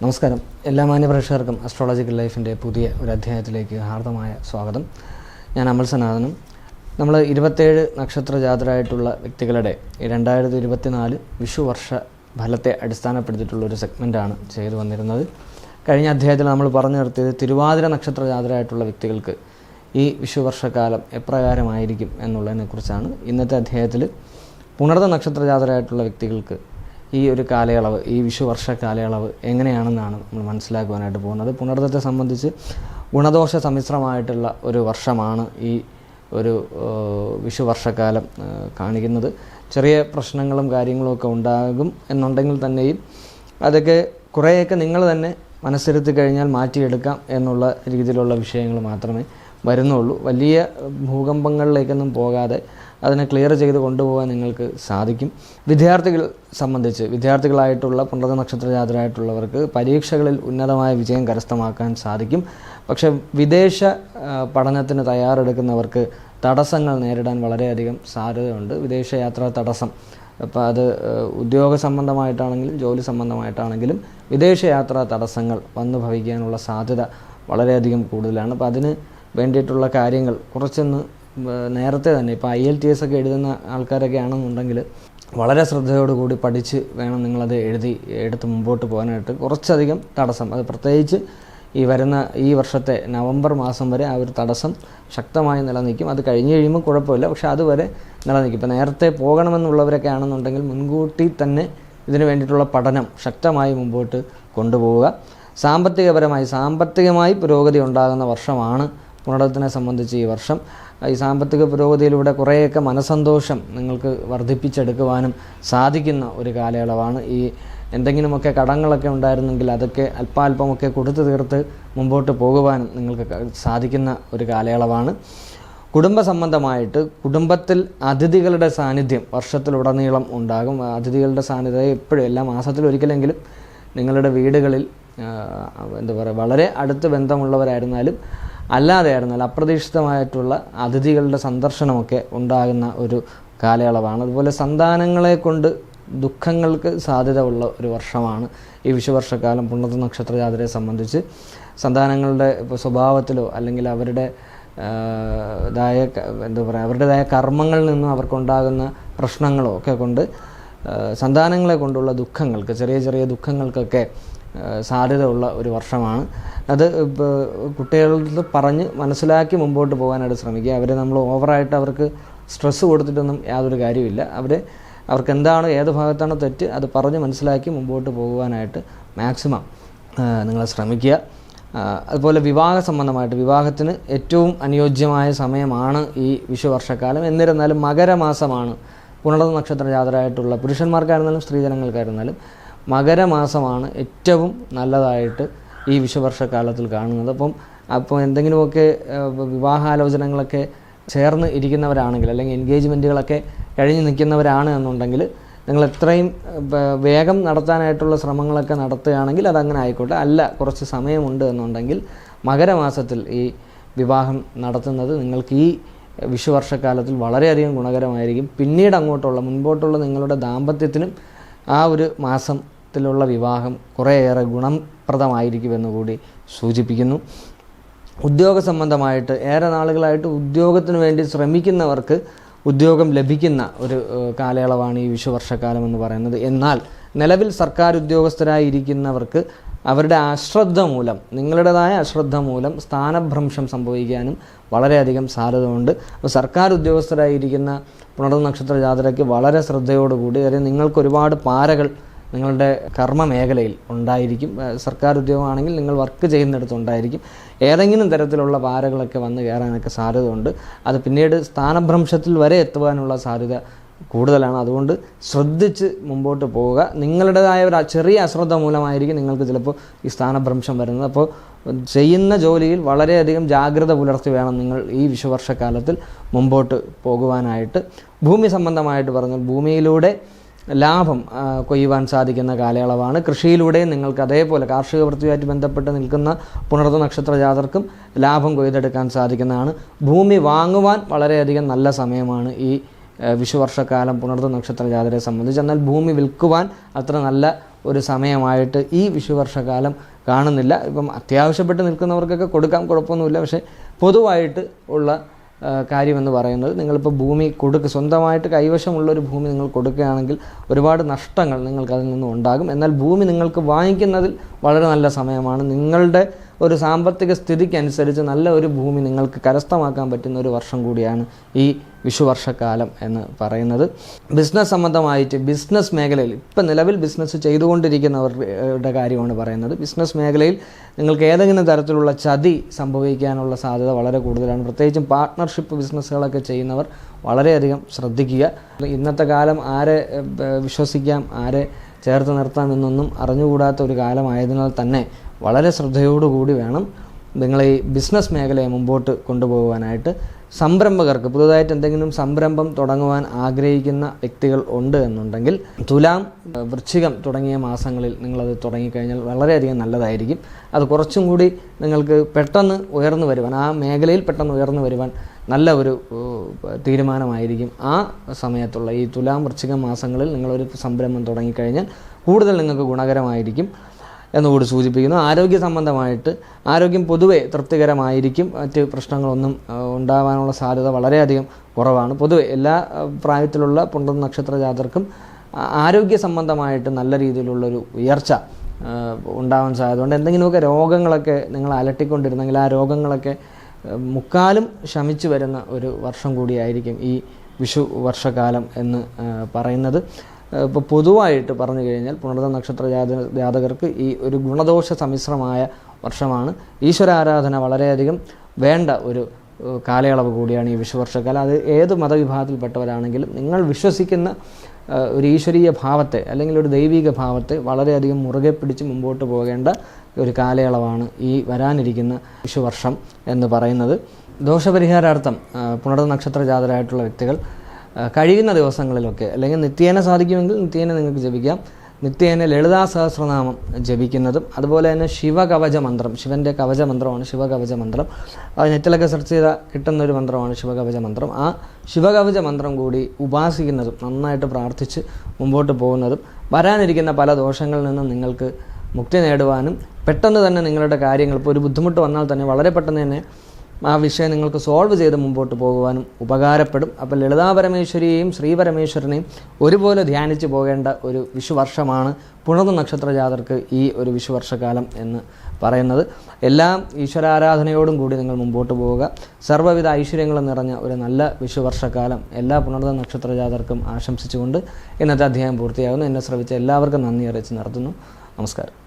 നമസ്കാരം. എല്ലാ മാന്യ പ്രേക്ഷകർക്കും അസ്ട്രോളജിക്കൽ ലൈഫിന്റെ പുതിയ ഒരു അധ്യായത്തിലേക്ക് ഹാർദമായ സ്വാഗതം. ഞാൻ അമൽ സനാതനം. നമ്മൾ ഇരുപത്തേഴ് നക്ഷത്ര ജാതരായിട്ടുള്ള വ്യക്തികളുടെ രണ്ടായിരത്തി ഇരുപത്തിനാല് വിഷു വർഷ ഫലത്തെ അടിസ്ഥാനപ്പെടുത്തിയിട്ടുള്ള ഒരു സെഗ്മെന്റാണ് ചെയ്തു വന്നിരുന്നത്. കഴിഞ്ഞ അധ്യായത്തിൽ നമ്മൾ പറഞ്ഞു നിർത്തിയത് തിരുവാതിര നക്ഷത്ര ജാതരായിട്ടുള്ള വ്യക്തികൾക്ക് ഈ വിഷു വർഷക്കാലം എപ്രകാരമായിരിക്കും എന്നുള്ളതിനെക്കുറിച്ചാണ്. ഇന്നത്തെ അധ്യായത്തിൽ പുണർത നക്ഷത്ര ജാതരായിട്ടുള്ള വ്യക്തികൾക്ക് ഈ ഒരു കാലയളവ് ഈ വിഷുവർഷ കാലയളവ് എങ്ങനെയാണെന്നാണ് നമ്മൾ മനസ്സിലാക്കുവാനായിട്ട് പോകുന്നത്. പുനർദത്തെ സംബന്ധിച്ച് ഗുണദോഷ സമ്മിശ്രമായിട്ടുള്ള ഒരു വർഷമാണ് ഈ ഒരു വിഷുവർഷക്കാലം വിഷു കാണിക്കുന്നത്. ചെറിയ പ്രശ്നങ്ങളും കാര്യങ്ങളുമൊക്കെ ഉണ്ടാകും എന്നുണ്ടെങ്കിൽ തന്നെയും അതൊക്കെ കുറേയൊക്കെ നിങ്ങൾ തന്നെ മനസ്സിരുത്തി കഴിഞ്ഞാൽ മാറ്റിയെടുക്കാം എന്നുള്ള രീതിയിലുള്ള വിഷയങ്ങൾ മാത്രമേ വരുന്നുള്ളൂ. വലിയ ഭൂകമ്പങ്ങളിലേക്കൊന്നും പോകാതെ അതിനെ ക്ലിയർ ചെയ്ത് കൊണ്ടുപോകാൻ നിങ്ങൾക്ക് സാധിക്കും. വിദ്യാർത്ഥികൾ സംബന്ധിച്ച് വിദ്യാർത്ഥികളായിട്ടുള്ള പുണർത നക്ഷത്ര ജാതരായിട്ടുള്ളവർക്ക് പരീക്ഷകളിൽ ഉന്നതമായ വിജയം കരസ്ഥമാക്കാൻ സാധിക്കും. പക്ഷേ വിദേശ പഠനത്തിന് തയ്യാറെടുക്കുന്നവർക്ക് തടസ്സങ്ങൾ നേരിടാൻ വളരെയധികം സാധ്യതയുണ്ട്. വിദേശയാത്രാ തടസ്സം അപ്പോൾ അത് ഉദ്യോഗ സംബന്ധമായിട്ടാണെങ്കിലും ജോലി സംബന്ധമായിട്ടാണെങ്കിലും വിദേശയാത്രാ തടസ്സങ്ങൾ വന്നു ഭവിക്കാനുള്ള സാധ്യത വളരെയധികം കൂടുതലാണ്. അപ്പോൾ അതിന് വേണ്ടിയിട്ടുള്ള കാര്യങ്ങൾ കുറച്ചൊന്ന് നേരത്തെ തന്നെ ഇപ്പോൾ ഐ എൽ ടി എസ് ഒക്കെ എഴുതുന്ന ആൾക്കാരൊക്കെ ആണെന്നുണ്ടെങ്കിൽ വളരെ ശ്രദ്ധയോടുകൂടി പഠിച്ച് വേണം നിങ്ങളത് എഴുതി എടുത്ത് മുമ്പോട്ട് പോകാനായിട്ട്. കുറച്ചധികം തടസ്സം. അത് പ്രത്യേകിച്ച് ഈ വരുന്ന ഈ വർഷത്തെ നവംബർ മാസം വരെ ആ ഒരു തടസ്സം ശക്തമായി നിലനിൽക്കും. അത് കഴിഞ്ഞ് കഴിയുമ്പോൾ കുഴപ്പമില്ല. പക്ഷേ അതുവരെ നിലനിൽക്കും. ഇപ്പോൾ നേരത്തെ പോകണമെന്നുള്ളവരൊക്കെ ആണെന്നുണ്ടെങ്കിൽ മുൻകൂട്ടി തന്നെ ഇതിന് വേണ്ടിയിട്ടുള്ള പഠനം ശക്തമായി മുമ്പോട്ട് കൊണ്ടുപോവുക. സാമ്പത്തികപരമായി സാമ്പത്തികമായി പുരോഗതി ഉണ്ടാകുന്ന വർഷമാണ് പുനർത്തിനെ സംബന്ധിച്ച് ഈ വർഷം. ഈ സാമ്പത്തിക പുരോഗതിയിലൂടെ കുറേയൊക്കെ മനസ്സന്തോഷം നിങ്ങൾക്ക് വർദ്ധിപ്പിച്ചെടുക്കുവാനും സാധിക്കുന്ന ഒരു കാലയളവാണ്. ഈ എന്തെങ്കിലുമൊക്കെ കടങ്ങളൊക്കെ ഉണ്ടായിരുന്നെങ്കിൽ അതൊക്കെ അല്പാൽപമൊക്കെ കൊടുത്തു തീർത്ത് മുമ്പോട്ട് പോകുവാനും നിങ്ങൾക്ക് സാധിക്കുന്ന ഒരു കാലയളവാണ്. കുടുംബ സംബന്ധമായിട്ട് കുടുംബത്തിൽ അതിഥികളുടെ സാന്നിധ്യം വർഷത്തിലുടനീളം ഉണ്ടാകും. അതിഥികളുടെ സാന്നിധ്യം എപ്പോഴും എല്ലാ മാസത്തിലൊരിക്കലെങ്കിലും നിങ്ങളുടെ വീടുകളിൽ എന്താ പറയുക വളരെ അടുത്ത് ബന്ധമുള്ളവരായിരുന്നാലും അല്ലാതെ ആയിരുന്നാലും അപ്രതീക്ഷിതമായിട്ടുള്ള അതിഥികളുടെ സന്ദർശനമൊക്കെ ഉണ്ടാകുന്ന ഒരു കാലയളവാണ്. അതുപോലെ സന്താനങ്ങളെ കൊണ്ട് ദുഃഖങ്ങൾക്ക് സാധ്യത ഉള്ള ഒരു വർഷമാണ് ഈ വിഷുവർഷക്കാലം. പുണ്ണത നക്ഷത്ര ജാതരയെ സംബന്ധിച്ച് സന്താനങ്ങളുടെ സ്വഭാവത്തിലോ അല്ലെങ്കിൽ അവരുടെ ഇതായ എന്താ പറയുക അവരുടേതായ കർമ്മങ്ങളിൽ നിന്നും അവർക്കുണ്ടാകുന്ന പ്രശ്നങ്ങളോ ഒക്കെ കൊണ്ട് സന്താനങ്ങളെ കൊണ്ടുള്ള ദുഃഖങ്ങൾക്ക് ചെറിയ ചെറിയ ദുഃഖങ്ങൾക്കൊക്കെ ആ, സാധ്യത ഉള്ള ഒരു വർഷമാണ്. അത് കുട്ടികളുടെ പറഞ്ഞ് മനസ്സിലാക്കി മുമ്പോട്ട് പോകാനായിട്ട് ശ്രമിക്കുക. അവരെ നമ്മൾ ഓവറായിട്ട് അവർക്ക് സ്ട്രെസ്സ് കൊടുത്തിട്ടൊന്നും യാതൊരു കാര്യമില്ല അവരെ അവർക്ക് എന്താണ് ഏത് ഭാഗത്താണ് തെറ്റ് അത് പറഞ്ഞ് മനസ്സിലാക്കി മുമ്പോട്ട് പോകുവാനായിട്ട് മാക്സിമം നിങ്ങൾ ശ്രമിക്കുക. അതുപോലെ വിവാഹ സംബന്ധമായിട്ട് വിവാഹത്തിന് ഏറ്റവും അനുയോജ്യമായ സമയമാണ് ഈ വിഷുവർഷക്കാലം. എന്നിരുന്നാലും മകരമാസമാണ്. പുണർന്ന നക്ഷത്ര ജാതരായിട്ടുള്ള പുരുഷന്മാർക്കായിരുന്നാലും സ്ത്രീജനങ്ങൾക്കായിരുന്നാലും മകരമാസമാണ് ഏറ്റവും നല്ലതായിട്ട് ഈ വിഷുവർഷക്കാലത്തിൽ കാണുന്നത്. അപ്പം അപ്പോൾ എന്തെങ്കിലുമൊക്കെ വിവാഹാലോചനകളൊക്കെ ചേർന്ന് ഇരിക്കുന്നവരാണെങ്കിൽ അല്ലെങ്കിൽ എൻഗേജ്മെന്റുകളൊക്കെ കഴിഞ്ഞ് നിൽക്കുന്നവരാണ് എന്നുണ്ടെങ്കിൽ നിങ്ങൾ എത്രയും വേഗം നടത്താനായിട്ടുള്ള ശ്രമങ്ങളൊക്കെ നടത്തുകയാണെങ്കിൽ അതങ്ങനെ ആയിക്കോട്ടെ. അല്ല കുറച്ച് സമയമുണ്ട് എന്നുണ്ടെങ്കിൽ മകരമാസത്തിൽ ഈ വിവാഹം നടത്തുന്നത് നിങ്ങൾക്ക് ഈ വിഷുവർഷക്കാലത്തിൽ വളരെയധികം ഗുണകരമായിരിക്കും. പിന്നീട് അങ്ങോട്ടുള്ള മുൻപോട്ടുള്ള നിങ്ങളുടെ ദാമ്പത്യത്തിനും ആ ഒരു മാസത്തിലുള്ള വിവാഹം കുറേയേറെ ഗുണപ്രദമായിരിക്കുമെന്ന് കൂടി സൂചിപ്പിക്കുന്നു. ഉദ്യോഗ സംബന്ധമായിട്ട് ഏറെ നാളുകളായിട്ട് ഉദ്യോഗത്തിന് വേണ്ടി ശ്രമിക്കുന്നവർക്ക് ഉദ്യോഗം ലഭിക്കുന്ന ഒരു കാലയളവാണ് ഈ വിഷുവർഷക്കാലം എന്ന് പറയുന്നത്. എന്നാൽ നിലവിൽ സർക്കാർ ഉദ്യോഗസ്ഥരായിരിക്കുന്നവർക്ക് അവരുടെ അശ്രദ്ധ മൂലം നിങ്ങളുടേതായ അശ്രദ്ധ മൂലം സ്ഥാനഭ്രംശം സംഭവിക്കാനും വളരെയധികം സാധ്യതയുണ്ട്. അപ്പോൾ സർക്കാർ ഉദ്യോഗസ്ഥരായിരിക്കുന്ന പുണർനക്ഷത്ര നക്ഷത്ര ജാതരയ്ക്ക് വളരെ ശ്രദ്ധയോടുകൂടി അതായത് നിങ്ങൾക്ക് ഒരുപാട് പാരകൾ നിങ്ങളുടെ കർമ്മ മേഖലയിൽ ഉണ്ടായിരിക്കും. സർക്കാർ ഉദ്യോഗമാണെങ്കിൽ നിങ്ങൾ വർക്ക് ചെയ്യുന്നിടത്ത് ഉണ്ടായിരിക്കും. ഏതെങ്കിലും തരത്തിലുള്ള പാരകളൊക്കെ വന്ന് കയറാനൊക്കെ സാധ്യതയുണ്ട്. അത് പിന്നീട് സ്ഥാനഭ്രംശത്തിൽ വരെ എത്തുവാനുള്ള സാധ്യത കൂടുതലാണ്. അതുകൊണ്ട് ശ്രദ്ധിച്ച് മുമ്പോട്ട് പോവുക. നിങ്ങളുടേതായ ഒരു ചെറിയ അശ്രദ്ധ മൂലമായിരിക്കും നിങ്ങൾക്ക് ചിലപ്പോൾ ഈ സ്ഥാനഭ്രംശം വരുന്നത്. അപ്പോൾ ചെയ്യുന്ന ജോലിയിൽ വളരെയധികം ജാഗ്രത പുലർത്തി വേണം നിങ്ങൾ ഈ വിഷുവർഷക്കാലത്തിൽ മുമ്പോട്ട് പോകുവാനായിട്ട്. ഭൂമി സംബന്ധമായിട്ട് പറഞ്ഞാൽ ഭൂമിയിലൂടെ ലാഭം കൊയ്യുവാൻ സാധിക്കുന്ന കാലയളവാണ്. കൃഷിയിലൂടെ നിങ്ങൾക്ക് അതേപോലെ കാർഷിക വൃത്തിയുമായിട്ട് ബന്ധപ്പെട്ട് നിൽക്കുന്ന പുണർത്ത നക്ഷത്ര ജാതർക്കും ലാഭം കൊയ്തെടുക്കാൻ സാധിക്കുന്നതാണ്. ഭൂമി വാങ്ങുവാൻ വളരെയധികം നല്ല സമയമാണ് ഈ വിഷുവർഷക്കാലം പുണർത്ത നക്ഷത്ര ജാതരെ സംബന്ധിച്ച്. എന്നാൽ ഭൂമി വിൽക്കുവാൻ അത്ര നല്ല ഒരു സമയമായിട്ട് ഈ വിഷുവർഷകാലം കാണുന്നില്ല. ഇപ്പം അത്യാവശ്യപ്പെട്ട് നിൽക്കുന്നവർക്കൊക്കെ കൊടുക്കാൻ കുഴപ്പമൊന്നുമില്ല. പക്ഷേ പൊതുവായിട്ട് ഉള്ള കാര്യമെന്ന് പറയുന്നത്. നിങ്ങളിപ്പോൾ ഭൂമി കൊടുക്കുക സ്വന്തമായിട്ട് കൈവശമുള്ളൊരു ഭൂമി നിങ്ങൾ കൊടുക്കുകയാണെങ്കിൽ ഒരുപാട് നഷ്ടങ്ങൾ നിങ്ങൾക്ക് അതിൽ നിന്നും ഉണ്ടാകും. എന്നാൽ ഭൂമി നിങ്ങൾക്ക് വാങ്ങിക്കുന്നതിൽ വളരെ നല്ല സമയമാണ്. നിങ്ങളുടെ ഒരു സാമ്പത്തിക സ്ഥിതിക്കനുസരിച്ച് നല്ല ഒരു ഭൂമി നിങ്ങൾക്ക് കരസ്ഥമാക്കാൻ പറ്റുന്ന ഒരു വർഷം കൂടിയാണ് ഈ വിഷുവർഷക്കാലം എന്ന് പറയുന്നത്. ബിസിനസ് സംബന്ധമായിട്ട് ബിസിനസ് മേഖലയിൽ ഇപ്പം നിലവിൽ ബിസിനസ് ചെയ്തുകൊണ്ടിരിക്കുന്നവരുടെ കാര്യമാണ് പറയുന്നത്. ബിസിനസ് മേഖലയിൽ നിങ്ങൾക്ക് ഏതെങ്കിലും തരത്തിലുള്ള ചതി സംഭവിക്കാനുള്ള സാധ്യത വളരെ കൂടുതലാണ്. പ്രത്യേകിച്ചും പാർട്ട്ണർഷിപ്പ് ബിസിനസ്സുകളൊക്കെ ചെയ്യുന്നവർ വളരെയധികം ശ്രദ്ധിക്കുക. ഇന്നത്തെ കാലം ആരെ വിശ്വസിക്കാം ആരെ ചേർത്ത് നിർത്താം എന്നൊന്നും അറിഞ്ഞുകൂടാത്ത ഒരു കാലമായതിനാൽ തന്നെ വളരെ ശ്രദ്ധയോടുകൂടി വേണം നിങ്ങൾ ഈ ബിസിനസ് മേഖലയെ മുമ്പോട്ട് കൊണ്ടുപോകുവാനായിട്ട്. സംരംഭകർക്ക് പുതുതായിട്ട് എന്തെങ്കിലും സംരംഭം തുടങ്ങുവാൻ ആഗ്രഹിക്കുന്ന വ്യക്തികൾ ഉണ്ട് എന്നുണ്ടെങ്കിൽ തുലാം വൃശ്ചികം തുടങ്ങിയ മാസങ്ങളിൽ നിങ്ങളത് തുടങ്ങിക്കഴിഞ്ഞാൽ വളരെയധികം നല്ലതായിരിക്കും. അത് കുറച്ചും കൂടി നിങ്ങൾക്ക് പെട്ടെന്ന് ഉയർന്നു വരുവാൻ ആ മേഖലയിൽ പെട്ടെന്ന് ഉയർന്നു വരുവാൻ നല്ല ഒരു തീരുമാനമായിരിക്കും. ആ സമയത്തുള്ള ഈ തുലാം വൃശ്ചികം മാസങ്ങളിൽ നിങ്ങളൊരു സംരംഭം തുടങ്ങിക്കഴിഞ്ഞാൽ കൂടുതൽ നിങ്ങൾക്ക് ഗുണകരമായിരിക്കും. എന്നുകൂടി സൂചിപ്പിക്കുന്നു. ആരോഗ്യ സംബന്ധമായിട്ട് ആരോഗ്യം പൊതുവെ തൃപ്തികരമായിരിക്കും. മറ്റ് പ്രശ്നങ്ങളൊന്നും ഉണ്ടാവാനുള്ള സാധ്യത വളരെയധികം കുറവാണ്. പൊതുവെ എല്ലാ പ്രായത്തിലുള്ള പുണ്ടൻ നക്ഷത്ര ജാതർക്കും ആരോഗ്യ സംബന്ധമായിട്ട് നല്ല രീതിയിലുള്ളൊരു ഉയർച്ച ഉണ്ടാവാൻ സാധ്യതയുണ്ട്. എന്തെങ്കിലുമൊക്കെ രോഗങ്ങളൊക്കെ നിങ്ങൾ അലട്ടിക്കൊണ്ടിരുന്നെങ്കിൽ ആ രോഗങ്ങളൊക്കെ മുക്കാലും ശമിച്ചു വരുന്ന ഒരു വർഷം കൂടിയായിരിക്കും ഈ വിഷു വർഷകാലം എന്ന് പറയുന്നത്. ഇപ്പോൾ പൊതുവായിട്ട് പറഞ്ഞു കഴിഞ്ഞാൽ പുണർത നക്ഷത്ര ജാത ജാതകർക്ക് ഈ ഒരു ഗുണദോഷ സമ്മിശ്രമായ വർഷമാണ്. ഈശ്വര ആരാധന വളരെയധികം വേണ്ട ഒരു കാലയളവ് കൂടിയാണ് ഈ വിഷുവർഷക്കാലം. അത് ഏത് മതവിഭാഗത്തിൽപ്പെട്ടവരാണെങ്കിലും നിങ്ങൾ വിശ്വസിക്കുന്ന ഒരു ഈശ്വരീയ ഭാവത്തെ അല്ലെങ്കിൽ ഒരു ദൈവിക ഭാവത്തെ വളരെയധികം മുറുകെ പിടിച്ച് മുമ്പോട്ട് പോകേണ്ട ഒരു കാലയളവാണ് ഈ വരാനിരിക്കുന്ന വിഷുവർഷം എന്ന് പറയുന്നത്. ദോഷപരിഹാരാർത്ഥം പുണർ നക്ഷത്ര ജാതരായിട്ടുള്ള വ്യക്തികൾ കഴിയുന്ന ദിവസങ്ങളിലൊക്കെ അല്ലെങ്കിൽ നിത്യേന സാധിക്കുമെങ്കിൽ നിത്യേന നിങ്ങൾക്ക് ജപിക്കാം. നിത്യേന ലളിതാ സഹസ്രനാമം ജപിക്കുന്നതും അതുപോലെ തന്നെ ശിവകവച മന്ത്രം ശിവന്റെ കവച മന്ത്രമാണ് ശിവകവച മന്ത്രം. അത് നെറ്റിലൊക്കെ സെർച്ച് ചെയ്താൽ കിട്ടുന്ന ഒരു മന്ത്രമാണ് ശിവകവച മന്ത്രം. ആ ശിവകവച മന്ത്രം കൂടി ഉപാസിക്കുന്നതും നന്നായിട്ട് പ്രാർത്ഥിച്ച് മുമ്പോട്ട് പോകുന്നതും വരാനിരിക്കുന്ന പല ദോഷങ്ങളിൽ നിന്നും നിങ്ങൾക്ക് മുക്തി നേടുവാനും പെട്ടെന്ന് തന്നെ നിങ്ങളുടെ കാര്യങ്ങൾ ഇപ്പോൾ ഒരു ബുദ്ധിമുട്ട് വന്നാൽ തന്നെ വളരെ പെട്ടെന്ന് തന്നെ ആ വിഷയം നിങ്ങൾക്ക് സോൾവ് ചെയ്ത് മുമ്പോട്ട് പോകുവാനും ഉപകാരപ്പെടും. അപ്പോൾ ലളിതാ പരമേശ്വരിയെയും ശ്രീ പരമേശ്വരനെയും ഒരുപോലെ ധ്യാനിച്ച് പോകേണ്ട ഒരു വിഷുവർഷമാണ് പുണർന്ന നക്ഷത്ര ജാതർക്ക് ഈ ഒരു വിഷുവർഷകാലം എന്ന് പറയുന്നത്. എല്ലാ ഈശ്വരാരാധനയോടും കൂടി നിങ്ങൾ മുമ്പോട്ട് പോവുക. സർവവിധ ഐശ്വര്യങ്ങളും നിറഞ്ഞ ഒരു നല്ല വിഷുവർഷക്കാലം എല്ലാ പുണർന്ന നക്ഷത്ര ജാതർക്കും ആശംസിച്ചുകൊണ്ട് ഇന്നത്തെ അധ്യായം പൂർത്തിയാകുന്നു. എന്നെ ശ്രവിച്ച എല്ലാവർക്കും നന്ദി അറിയിച്ച് നടത്തുന്നു നമസ്കാരം.